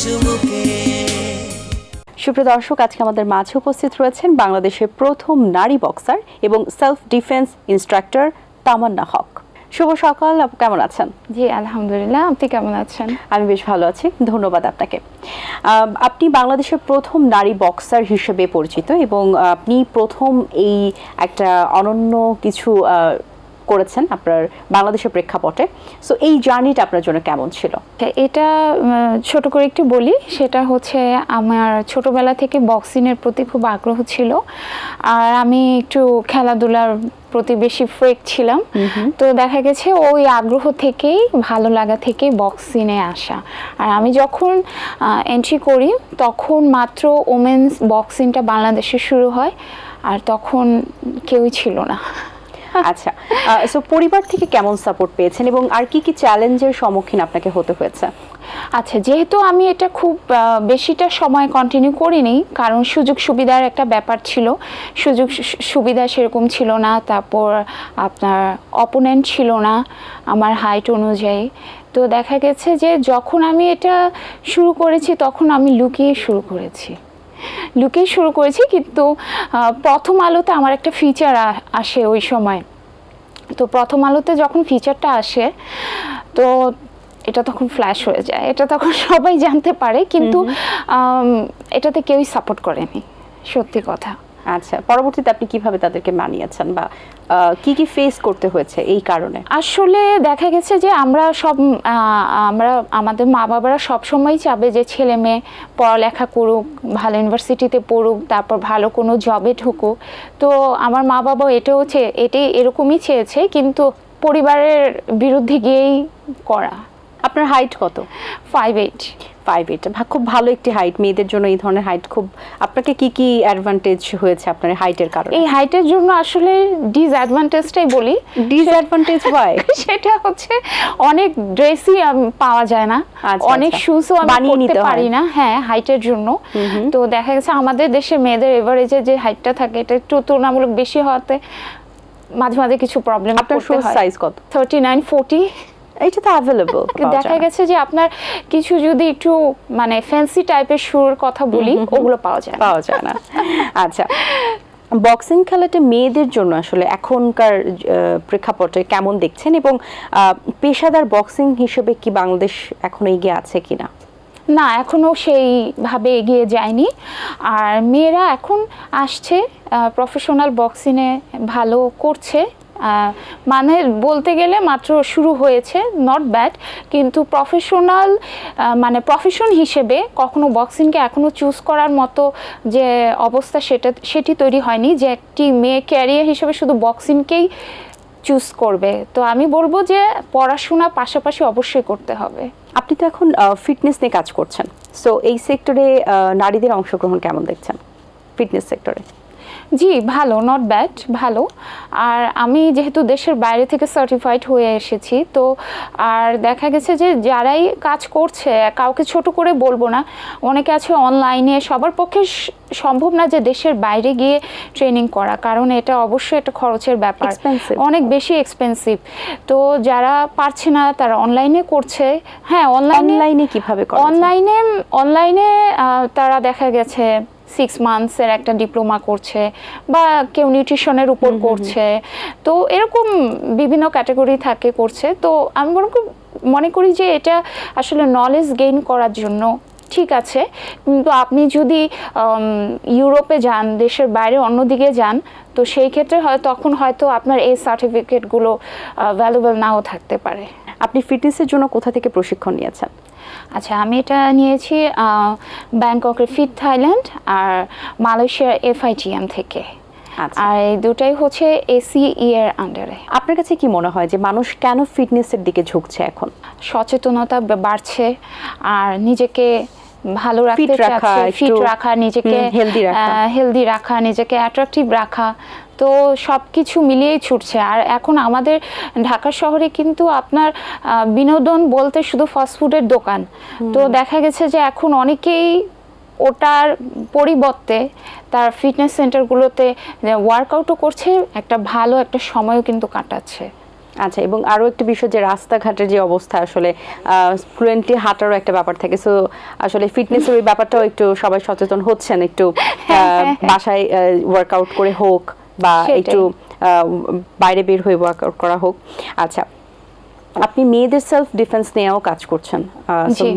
সুমুখে সুপ্রিয় দর্শক আজকে আমাদের মাঝে উপস্থিত রয়েছেন বাংলাদেশের প্রথম নারী বক্সার এবং self defence instructor Tamanna Haque. শুভ সকাল আপু কেমন আছেন? জি আলহামদুলিল্লাহ আপনি কেমন আছেন? আমি বেশ ভালো আছি ধন্যবাদ আপনাকে। আপনি বাংলাদেশের প্রথম নারী বক্সার হিসেবে পরিচিত এবং আপনি প্রথম এই একটা অনন্য কিছু আহ, করেছেন আপনার বাংলাদেশের প্রেক্ষাপটে। সো এই জার্নিটা আপনার জন্য কেমন ছিল? এটা ছোট করে একটু বলি সেটা হচ্ছে আমার ছোটবেলা থেকে বক্সিংয়ের প্রতি খুব আগ্রহ ছিল। আর আমি একটু খেলাধুলার প্রতি বেশি ফ্রেক ছিলাম। তো দেখা গেছে ওই আগ্রহ থেকেই ভালো লাগা থেকেই বক্সিংয়ে আসা। আর আমি যখন এন্ট্রি করি তখন মাত্র ওমেন্স বক্সিংটা বাংলাদেশে শুরু হয় আর তখন কেউই ছিল না। আচ্ছা সো পরিবার থেকে কেমন সাপোর্ট পেয়েছেন এবং আর কি কি চ্যালেঞ্জের সম্মুখীন আপনাকে হতে হয়েছে? আচ্ছা যেহেতু আমি এটা খুব বেশিটা সময় কন্টিনিউ করিনি কারণ সুযোগ সুবিধার একটা ব্যাপার ছিল। সুযোগ সুবিধা সেরকম ছিল না তারপর আপনার অপোনেন্ট ছিল না আমার হাইট অনুযায়ী। তো দেখা গেছে যে যখন আমি এটা শুরু করেছি তখন আমি লুকিয়ে শুরু করেছি। লুকিয়ে শুরু করেছি কিন্তু প্রথম আলোতে আমার একটা ফিচার আসে ওই সময়। তো প্রথম আলোতে যখন ফিচারটা আসে তো এটা তখন ফ্ল্যাশ হয়ে যায়। এটা তখন সবাই জানতে পারে কিন্তু এটাতে কেউই সাপোর্ট করেনি। সত্যি কথা। আচ্ছা পরবর্তীতে আপনি কীভাবে তাদেরকে মানিয়েছেন বা কি কি ফেস করতে হয়েছে এই কারণে? আসলে দেখা গেছে যে আমরা সব আমরা আমাদের মা বাবারা সব সবসময় চাবে যে ছেলে মেয়ে পড়ালেখা করুক ভালো ইউনিভার্সিটিতে পড়ুক তারপর ভালো কোনো জবে ঢুকুক। তো আমার মা বাবা এটাও চেয়ে এটাই এরকমই চেয়েছে কিন্তু পরিবারের বিরুদ্ধে গিয়েই করা। আপনার হাইট কত? ফাইভ এইট ফাইভ এইট খুব ভালো একটি হাইট মেয়েদের জন্য এই ধরনের হাইট খুব আপনাকে কি কি অ্যাডভান্টেজ হয়েছে আপনার হাইটের কারণে? এই হাইটের জন্য আসলে ডিসঅ্যাডভান্টেজটাই বলি। ডিসঅ্যাডভান্টেজ হয় সেটা হচ্ছে অনেক ড্রেসই পাওয়া যায় না। আচ্ছা, অনেক আচ্ছা। শুজও আমি বানিয়ে নিতে। পারি না হ্যাঁ হাইটের জন্য। তো দেখা গেছে আমাদের দেশে মেয়েদের এভারেজে যে হাইটটা থাকে এটা একটু তুলনামূলক বেশি হওয়াতে মাঝে মাঝে কিছু প্রবলেম আপনার সাইজ কত? থার্টি নাইন ফোর্টি এইটা তো অ্যাভেলেবল দেখা গেছে যে আপনার কিছু যদি একটু মানে ফ্যান্সি টাইপের শুর কথা বলি ওগুলো পাওয়া যায়। পাওয়া যায় না। আচ্ছা বক্সিং খেলাটা মেয়েদের জন্য আসলে এখনকার প্রেক্ষাপটে কেমন দেখছেন এবং পেশাদার বক্সিং হিসেবে কি বাংলাদেশ এখন এগিয়ে আছে কিনা? না এখনও সেইভাবে এগিয়ে যায়নি। আর মেয়েরা এখন আসছে প্রফেশনাল বক্সিংয়ে ভালো করছে। মানে বলতে গেলে মাত্র শুরু হয়েছে নট ব্যাড কিন্তু প্রফেশনাল মানে প্রফেশন হিসেবে কখনো বক্সিংকে এখনও চুজ করার মতো যে অবস্থা সেটা, সেটি তৈরি হয়নি যে একটি মেয়ে ক্যারিয়ার হিসেবে শুধু বক্সিংকেই চুজ করবে। তো আমি বলব যে পড়াশোনা পাশাপাশি অবশ্যই করতে হবে। আপনি তো এখন ফিটনেস নিয়ে কাজ করছেন। সো এই সেক্টরে নারীদের অংশগ্রহণ কেমন দেখছেন? ফিটনেস সেক্টরে জি ভালো নট ব্যাড ভালো। আর আমি যেহেতু দেশের বাইরে থেকে সার্টিফাইড হয়ে এসেছি তো আর দেখা গেছে যে যারাই কাজ করছে কাউকে ছোট করে বলব না অনেকে আছে অনলাইনে সবার পক্ষে সম্ভব না যে দেশের বাইরে গিয়ে ট্রেনিং করা কারণ এটা অবশ্যই একটা খরচের ব্যাপার। অনেক বেশি এক্সপেন্সিভ তো যারা পারছে না তারা অনলাইনে করছে। হ্যাঁ অনলাইনে অনলাইনে কীভাবে অনলাইনে অনলাইনে তারা দেখা গেছে সিক্স মান্থসের একটা ডিপ্লোমা করছে বা কেউ নিউট্রিশনের উপর করছে। তো এরকম বিভিন্ন ক্যাটাগরি থাকে করছে। তো আমি বরং মনে করি যে এটা আসলে নলেজ গেইন করার জন্য ঠিক আছে। কিন্তু আপনি যদি ইউরোপে যান দেশের বাইরে অন্যদিকে যান তো সেই ক্ষেত্রে হয় তখন হয়তো আপনার এই সার্টিফিকেটগুলো ভ্যালুয়েবল নাও থাকতে পারে। আপনি ফিটনেসের জন্য কোথা থেকে প্রশিক্ষণ নিয়েছেন? আচ্ছা আমি এটা নিয়েছি ব্যাংককের ফিট থাইল্যান্ড আর মালয়েশিয়ার এফআইটিএম থেকে। আচ্ছা। আর এই দুটাই হচ্ছে এসি এর আন্ডারে। আপনার কাছে কি মনে হয় যে মানুষ কেন ফিটনেসের দিকে ঝুঁকছে এখন? সচেতনতা বাড়ছে আর নিজেকে ভালো রাখতে ফিট রাখা নিজেকে। হেলদি রাখা। নিজেকে অ্যাট্রাকটিভ রাখা। তো সব কিছু মিলিয়েই ছুটছে। আর এখন আমাদের ঢাকা শহরে কিন্তু আপনার বিনোদন বলতে শুধু ফাস্টফুডের দোকান। তো দেখা গেছে যে এখন অনেকেই ওটার পরিবর্তে তার ফিটনেস সেন্টারগুলোতে ওয়ার্কআউটও করছে একটা ভালো একটা সময়ও কিন্তু কাটাচ্ছে। আচ্ছা এবং আরও একটা বিষয় যে রাস্তাঘাটের যে অবস্থা আসলে ফ্লুয়েন্টলি হাঁটারও একটা ব্যাপার থাকে। সো আসলে ফিটনেসের ওই ব্যাপারটাও একটু সবাই সচেতন হচ্ছেন একটু আহ, হ্যাঁ, হ্যাঁ। বাসায় ওয়ার্কআউট করে হোক। বা একটু বাইরে বের হয়ে ওয়ার্কআউট করা হোক। আচ্ছা আপনি মেয়েদের সেলফ ডিফেন্স নিয়েও কাজ করছেন।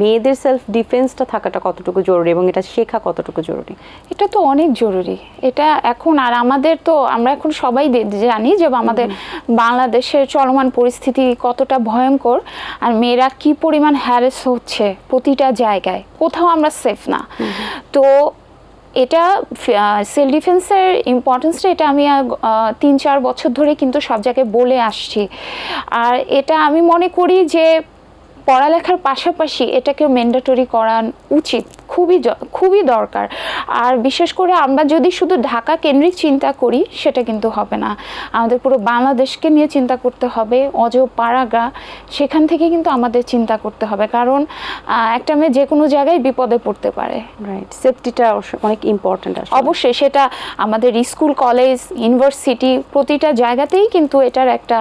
মেয়েদের সেলফ ডিফেন্সটা থাকাটা কতটুকু জরুরি এবং এটা শেখা কতটুকু জরুরি? এটা তো অনেক জরুরি। এটা এখন আর আমাদের তো আমরা এখন সবাই জানি যে আমাদের বাংলাদেশের চলমান পরিস্থিতি কতটা ভয়ঙ্কর আর মেয়েরা কি পরিমাণ হ্যারেস হচ্ছে প্রতিটা জায়গায়। কোথাও আমরা সেফ না। তো এটা সেল ডিফেন্সের ইম্পর্টেন্সটা এটা আমি তিন চার বছর ধরে কিন্তু সব জায়গায় বলে আসছি। আর এটা আমি মনে করি যে, পড়ালেখার পাশাপাশি এটাকে ম্যান্ডেটরি করা উচিত। খুবই খুবই দরকার। আর বিশেষ করে আমরা যদি শুধু ঢাকা কেন্দ্রিক চিন্তা করি সেটা কিন্তু হবে না। আমাদের পুরো বাংলাদেশকে নিয়ে চিন্তা করতে হবে অজ পাড়াগা সেখান থেকে কিন্তু আমাদের চিন্তা করতে হবে। কারণ একটা মেয়ে যে কোনো জায়গায় বিপদে পড়তে পারে। রাইট সেফটিটা অনেক ইম্পর্টেন্ট অবশ্যই সেটা আমাদের স্কুল কলেজ ইউনিভার্সিটি প্রতিটা জায়গাতেই কিন্তু এটার একটা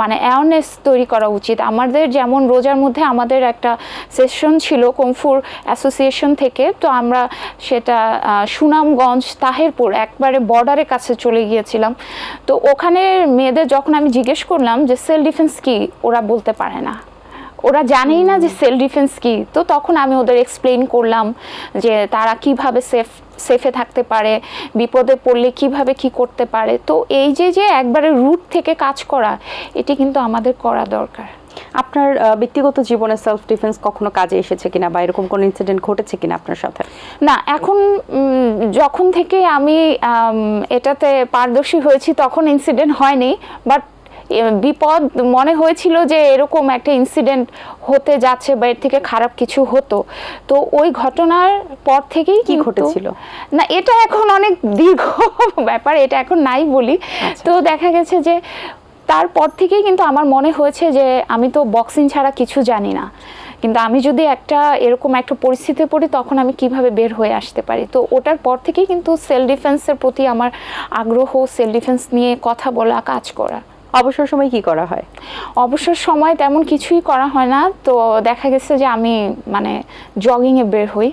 মানে অ্যাওয়ারনেস তৈরি করা উচিত। আমাদের যেমন রোজার মধ্যে আমাদের একটা সেশন ছিল কমফুর অ্যাসোসিয়েশন থেকে তো আমরা সেটা সুনামগঞ্জ তাহেরপুর একবারে বর্ডারের কাছে চলে গিয়েছিলাম। তো ওখানে মেয়েদের যখন আমি জিজ্ঞেস করলাম যে সেল ডিফেন্স কি? ওরা বলতে পারে না। ওরা জানেই না যে সেল ডিফেন্স কি। তো তখন আমি ওদের এক্সপ্লেইন করলাম যে তারা কীভাবে সেফ সেফে থাকতে পারে বিপদে পড়লে কীভাবে কি করতে পারে। তো এই যে যে একবারে রুট থেকে কাজ করা এটি কিন্তু আমাদের করা দরকার। আপনার ব্যক্তিগত জীবনে সেলফ ডিফেন্স কখনো কাজে এসেছে কিনা বা এরকম কোনো ইনসিডেন্ট ঘটেছে কিনা আপনার সাথে না এখন যখন থেকে আমি এটাতে পারদর্শী হয়েছি তখন ইনসিডেন্ট হয়নি বাট বিপদ মনে হয়েছিল যে এরকম একটা ইনসিডেন্ট হতে যাচ্ছে বা এর থেকে খারাপ কিছু হতো তো ওই ঘটনার পর থেকেই কি ঘটেছিল? না এটা এখন অনেক দীর্ঘ ব্যাপার এটা এখন নাই বলি আচ্ছা। তো দেখা গেছে যে তারপর থেকেই কিন্তু আমার মনে হয়েছে যে আমি তো বক্সিং ছাড়া কিছু জানি না। কিন্তু আমি যদি একটা এরকম একটা পরিস্থিতিতে পড়ি তখন আমি কীভাবে বের হয়ে আসতে পারি? তো ওটার পর থেকেই কিন্তু সেলফ ডিফেন্সের প্রতি আমার আগ্রহ সেলফ ডিফেন্স নিয়ে কথা বলা কাজ করা। অবসর সময় কি করা হয়? অবসর সময় তেমন কিছুই করা হয় না। তো দেখা গেছে যে আমি মানে জগিংয়ে বের হই।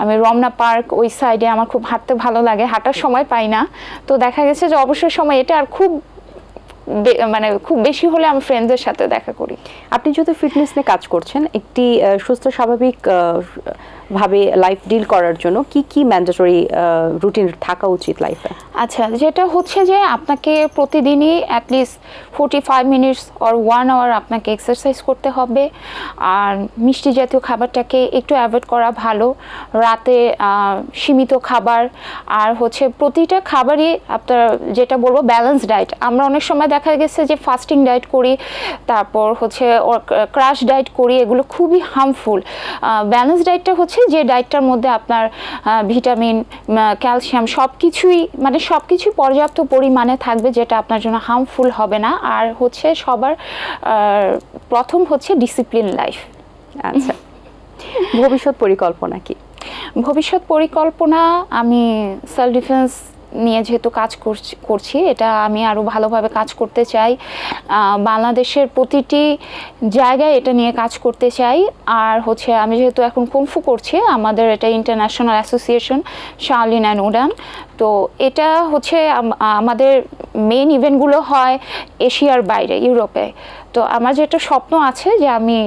আমি রমনা পার্ক ওই সাইডে আমার খুব হাঁটতে ভালো লাগে হাঁটার সময় পাই না। তো দেখা গেছে যে অবসর সময় এটা আর খুব মানে খুব বেশি হলে আমি ফ্রেন্ডদের সাথে দেখা করি। আপনি যেহেতু ফিটনেস নিয়ে কাজ করছেন একটি সুস্থ স্বাভাবিক ভাবে লাইফ ডিল করার জন্য কি কি ম্যান্ডেটরি রুটিন থাকা উচিত লাইফে আচ্ছা যেটা হচ্ছে যে আপনাকে প্রতিদিনই at least forty five minutes or one hour আপনাকে এক্সারসাইজ করতে হবে। আর মিষ্টি জাতীয় খাবারটাকে একটু অ্যাভয়েড করা ভালো। রাতে সীমিত খাবার। আর হচ্ছে প্রতিটা খাবারই আপনার যেটা বলব ব্যালেন্স ডায়েট আমরা অনেক সময় দেখা গেছে যে ফাস্টিং ডায়েট করি তারপর হচ্ছে ক্রাশ ডায়েট করি এগুলো খুবই হার্মফুল ব্যালেন্স ডায়েটটা হচ্ছে যে ডায়েটটার মধ্যে আপনার ভিটামিন ক্যালসিয়াম সব কিছুই মানে সব কিছুই পর্যাপ্ত পরিমাণে থাকবে যেটা আপনার জন্য হার্মফুল হবে না। আর হচ্ছে সবার প্রথম হচ্ছে ডিসিপ্লিন লাইফ আচ্ছা। ভবিষ্যৎ পরিকল্পনা কি? ভবিষ্যৎ পরিকল্পনা আমি সেলফ ডিফেন্স নিয়ে যেহেতু কাজ করছি এটা আমি আরও ভালোভাবে কাজ করতে চাই। বাংলাদেশের প্রতিটি জায়গায় এটা নিয়ে কাজ করতে চাই। আর হচ্ছে আমি যেহেতু এখন কুমফু করছি, আমাদের এটা international association Shaolin and Wudang. তো এটা হচ্ছে আমাদের মেন ইভেন্টগুলো হয় এশিয়ার বাইরে ইউরোপে। তো আমার যেটা স্বপ্ন আছে যে আমি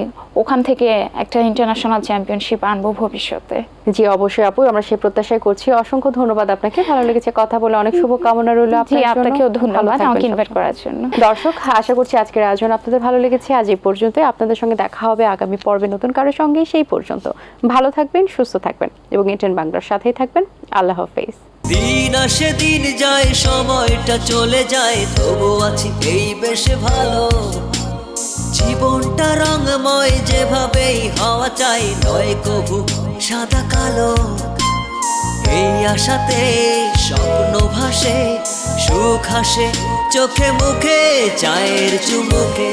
ওখান থেকে একটা ইন্টারন্যাশনাল চ্যাম্পিয়নশিপ আনব ভবিষ্যতে। জি অবশ্যই আপু আমরা সেই প্রত্যাশাই করছি। অসংখ্য ধন্যবাদ আপনাকে। ভালো লেগেছে কথা বলে অনেক শুভকামনা রইল আপনাকেও ধন্যবাদ আমাকে ইনভাইট করার জন্য। দর্শক আশা করছি আজকের আয়োজন আপনাদের ভালো লেগেছে। আজ এই পর্যন্ত আপনাদের সঙ্গে দেখা হবে আগামী পর্বে নতুন কারোর সঙ্গে সেই পর্যন্ত। ভালো থাকবেন সুস্থ থাকবেন এবং এটেন বাংলার সাথেই থাকবেন। আল্লাহ হাফেজ। দিন আসে দিন যায়, সময়টা চলে যায়, তবু আছি এই বেশ ভালো। জীবনটা রঙময় যেভাবেই হওয়া চাই, নয় কবু সাদা কালো। এই আশাতে স্বপ্ন ভাসে, সুখ হাসে চোখে মুখে, চায়ের চুমুকে।